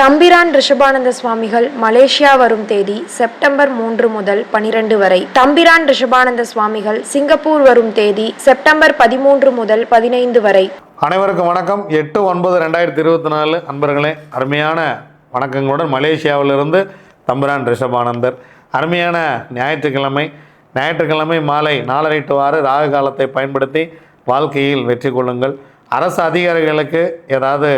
தம்பிரான் ரிஷபானந்த சுவாமிகள் மலேசியா வரும் தேதி செப்டம்பர் மூன்று முதல் பனிரெண்டு வரை. தம்பிரான் ரிஷபானந்த சுவாமிகள் சிங்கப்பூர் வரும் தேதி செப்டம்பர் பதிமூன்று முதல் பதினைந்து வரை. அனைவருக்கும் வணக்கம். எட்டு ஒன்பது ரெண்டாயிரத்தி இருபத்தி நாலு அன்பர்களே அருமையான வணக்கங்களுடன் மலேசியாவிலிருந்து தம்பிரான் ரிஷபானந்தர். அருமையான ஞாயிற்றுக்கிழமை ஞாயிற்றுக்கிழமை மாலை நாலரை டு ஆறு ராகு காலத்தை பயன்படுத்தி வாழ்க்கையில் வெற்றி கொள்ளுங்கள். அரசு அதிகாரிகளுக்கு ஏதாவது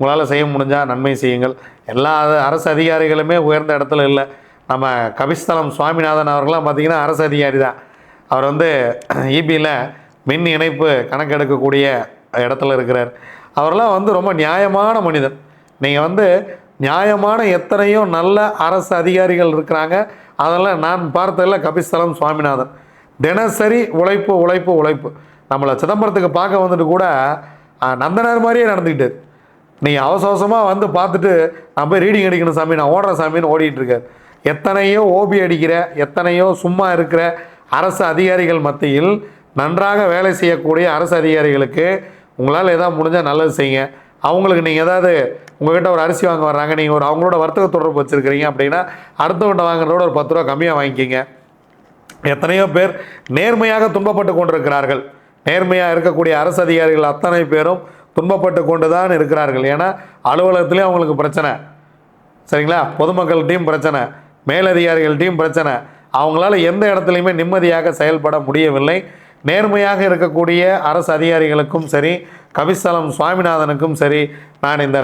உங்களால் செய்ய முடிஞ்சால் நன்மை செய்யுங்கள். எல்லா அரசு அதிகாரிகளுமே உயர்ந்த இடத்துல இல்லை. நம்ம கபிஸ்தலம் சுவாமிநாதன் அவர்களாம் பார்த்திங்கன்னா அரசு அதிகாரி தான் அவர் வந்து இபியில் மின் இணைப்பு கணக்கெடுக்கக்கூடிய இடத்துல இருக்கிறார். அவரெல்லாம் வந்து ரொம்ப நியாயமான மனிதன் நீங்கள் வந்து நியாயமான எத்தனையோ நல்ல அரசு அதிகாரிகள் இருக்கிறாங்க. அதெல்லாம் நான் பார்த்ததில் கபிஸ்தலம் சுவாமிநாதன். தினசரி உழைப்பு உழைப்பு உழைப்பு. நம்மளை சிதம்பரத்துக்கு பார்க்க வந்துட்டு கூட நந்தனார் மாதிரியே நடந்துக்கிட்டார் நீங்கள் அவசவசமாக அவசரமாக வந்து பார்த்துட்டு நான் போய் ரீடிங் அடிக்கணும் சாமி நான் ஓடுற சாமின்னு ஓடிட்டுருக்கார் எத்தனையோ ஓபி அடிக்கிற எத்தனையோ சும்மா இருக்கிற அரசு அதிகாரிகள் மத்தியில் நன்றாக வேலை செய்யக்கூடிய அரசு அதிகாரிகளுக்கு உங்களால் எதாவது முடிஞ்சால் நல்லது செய்யுங்க. அவங்களுக்கு நீங்கள் ஏதாவது உங்கள்கிட்ட ஒரு அரிசி வாங்க வர்றாங்க நீங்கள் ஒரு அவங்களோட வர்த்தக தொடர்பு வச்சுருக்கிறீங்க அப்படின்னா அடுத்தவங்க வாங்குறதோட ஒரு பத்து ரூபா கம்மியாக வாங்கிக்கிங்க. எத்தனையோ பேர் நேர்மையாக துன்பப்பட்டு கொண்டிருக்கிறார்கள். நேர்மையாக இருக்கக்கூடிய அரசு அதிகாரிகள் அத்தனை பேரும் துன்பப்பட்டு கொண்டு தான் இருக்கிறார்கள். ஏன்னா அலுவலகத்துலேயும் அவங்களுக்கு பிரச்சனை. சரிங்களா? பொதுமக்கள்கிட்டையும் பிரச்சனை. மேலதிகாரிகள்கிட்டையும் பிரச்சனை. அவங்களால எந்த இடத்துலையுமே நிம்மதியாக செயல்பட முடியவில்லை. நேர்மையாக இருக்கக்கூடிய அரசு அதிகாரிகளுக்கும் சரி கபிஸ்தலம் சுவாமிநாதனுக்கும் சரி நான் இந்த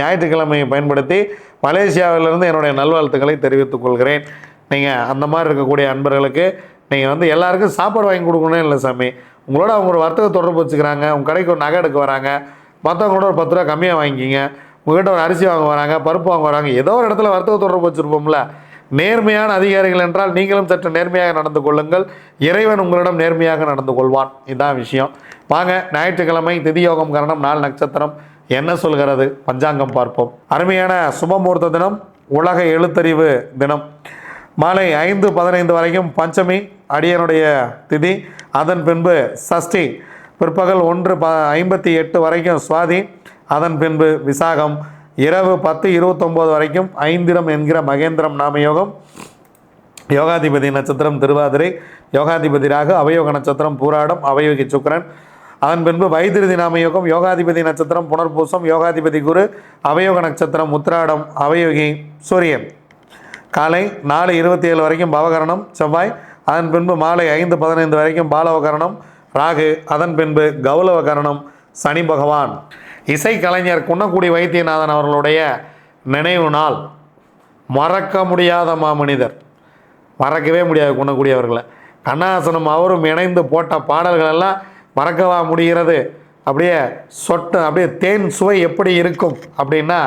ஞாயிற்றுக்கிழமையை பயன்படுத்தி மலேசியாவிலிருந்து என்னுடைய நல்வாழ்த்துக்களை தெரிவித்துக் கொள்கிறேன். நீங்கள் அந்த மாதிரி இருக்கக்கூடிய அன்பர்களுக்கு நீங்கள் வந்து எல்லாருக்கும் சாப்பாடு வாங்கி கொடுக்கணும் இல்லை சாமி. உங்களோட அவங்க ஒரு வர்த்தக தொடர்பு வச்சுக்கிறாங்க உங்கள் கடைக்கு ஒரு நகை எடுக்க வராங்க மற்றவங்களோட ஒரு பத்து ரூபா கம்மியாக வாங்கிக்கிங்க உங்கள்கிட்ட ஒரு அரிசி வாங்க வராங்க பருப்பு வாங்க வராங்க ஏதோ ஒரு இடத்துல வர்த்தக தொடர்பு வச்சுருப்போம்ல. நேர்மையான அதிகாரிகள் என்றால் நீங்களும் சற்று நேர்மையாக நடந்து கொள்ளுங்கள். இறைவன் உங்களிடம் நேர்மையாக நடந்து கொள்வான். இதுதான் விஷயம். வாங்க ஞாயிற்றுக்கிழமை திதியோகம் கரணம் நாள் நட்சத்திரம். என்ன சொல்கிறது? பஞ்சாங்கம் பார்ப்போம். அருமையான சுபமுகூர்த்த தினம் உலக எழுத்தறிவு தினம். மாலை ஐந்து பதினைந்து வரைக்கும் பஞ்சமி அடியனுடைய திதி. அதன் பின்பு சஷ்டி. பிற்பகல் ஒன்று ப ஐம்பத்தி எட்டு வரைக்கும் சுவாதி. அதன் பின்பு விசாகம். இரவு பத்து இருபத்தொம்போது வரைக்கும் ஐந்திரம் என்கிற மகேந்திரம் நாமயோகம். யோகாதிபதி நட்சத்திரம் திருவாதிரை. யோகாதிபதி ராகு அவயோக நட்சத்திரம் பூராடம் அவயோகி சுக்கரன். அதன் பின்பு வைத்திருதி நாமயோகம் யோகாதிபதி நட்சத்திரம் புனர்பூசம் யோகாதிபதி குரு அவயோக நட்சத்திரம் உத்திராடம் அவயோகி சூரியன். காலை நாலு இருபத்தி ஏழு வரைக்கும் பவகரணம் செவ்வாய். அதன் பின்பு மாலை ஐந்து பதினைந்து வரைக்கும் பாலவகரணம் ராகு அதன் பின்பு கௌலவகரணம் சனி பகவான். இசை கலைஞர் குன்னக்குடி வைத்தியநாதன் அவர்களுடைய நினைவு நாள். மறக்க முடியாத மாமனிதர். மறக்கவே முடியாது குணக்கூடிய அவர்களை. கண்ணாசனம் அவரும் இணைந்து போட்ட பாடல்கள் எல்லாம் மறக்கவா முடிகிறது? அப்படியே சொட்டு அப்படியே தேன் சுவை எப்படி இருக்கும் அப்படின்னா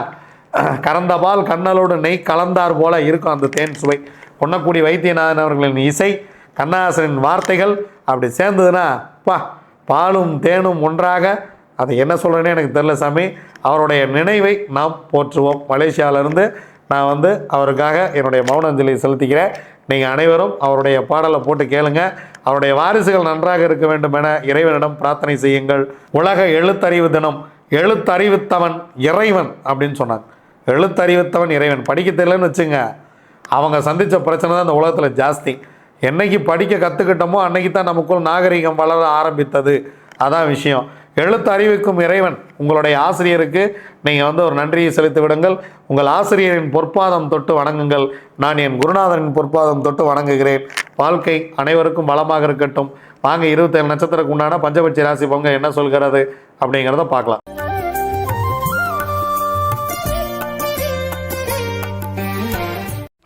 கறந்த பால் கண்ணலோடு நெய் கலந்தார் போல இருக்கும் அந்த தேன் சுவை. பொன்னக்குடி வைத்தியநாதன் அவர்களின் இசை கண்ணாசனின் வார்த்தைகள் அப்படி சேர்ந்ததுன்னா பா பாலும் தேனும் ஒன்றாக அது என்ன சொல்கிறேன்னு எனக்கு தெரில சாமி அவருடைய நினைவை நாம் போற்றுவோம். மலேசியாவிலேருந்து நான் வந்து அவருக்காக என்னுடைய மௌன செலுத்திக்கிறேன் நீங்கள் அனைவரும் அவருடைய பாடலை போட்டு கேளுங்க. அவருடைய வாரிசுகள் நன்றாக இருக்க வேண்டும் என இறைவனிடம் பிரார்த்தனை செய்யுங்கள். உலக எழுத்தறிவு தினம் எழுத்தறிவித்தவன் இறைவன் அப்படின்னு சொன்னாங்க. எழுத்தறிவித்தவன் இறைவன். படிக்க தெரியலன்னு வச்சுங்க. அவங்க சந்தித்த பிரச்சனை தான் இந்த உலகத்தில் ஜாஸ்தி. என்னைக்கு படிக்க கற்றுக்கிட்டோமோ அன்னைக்கு தான் நமக்குள் நாகரிகம் வளர ஆரம்பித்தது. அதான் விஷயம். எழுத்து அறிவிக்கும் இறைவன் உங்களுடைய ஆசிரியருக்கு நீங்கள் வந்து ஒரு நன்றியை செலுத்தி விடுங்கள். உங்கள் ஆசிரியரின் பொற்பாதம் தொட்டு வணங்குங்கள். நான் என் குருநாதரின் பொற்பாதம் தொட்டு வணங்குகிறேன். வாழ்க்கை அனைவருக்கும் வளமாக இருக்கட்டும். வாங்க இருபத்தேழு நட்சத்திரக்கு உண்டான பஞ்சபட்சி ராசி பொங்க என்ன சொல்கிறது? அப்படிங்கிறத பார்க்கலாம்.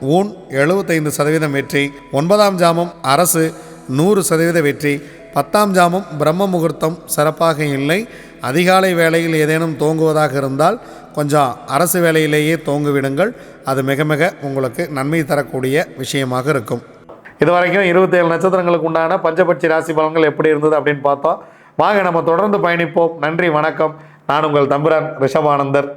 ஊன் எழுபத்தைந்து சதவீதம் வெற்றி ஒன்பதாம் ஜாமம் அரசு நூறு சதவீத வெற்றி பத்தாம் ஜாமம் பிரம்ம முகூர்த்தம் சிறப்பாக இல்லை. அதிகாலை வேளையில் ஏதேனும் தோங்குவதாக இருந்தால் கொஞ்சம் அரசு வேலையிலேயே தோங்குவிடுங்கள். அது மிக மிக உங்களுக்கு நன்மை தரக்கூடிய விஷயமாக இருக்கும். இது வரைக்கும் இருபத்தேழு நட்சத்திரங்களுக்கு உண்டான பஞ்சபட்சி ராசி பலன்கள் எப்படி இருந்தது அப்படின்னு பார்த்தோம். வாங்க நம்ம தொடர்ந்து பயணிப்போம். நன்றி வணக்கம். நான் உங்கள் தம்புரான் ரிஷபானந்தர்.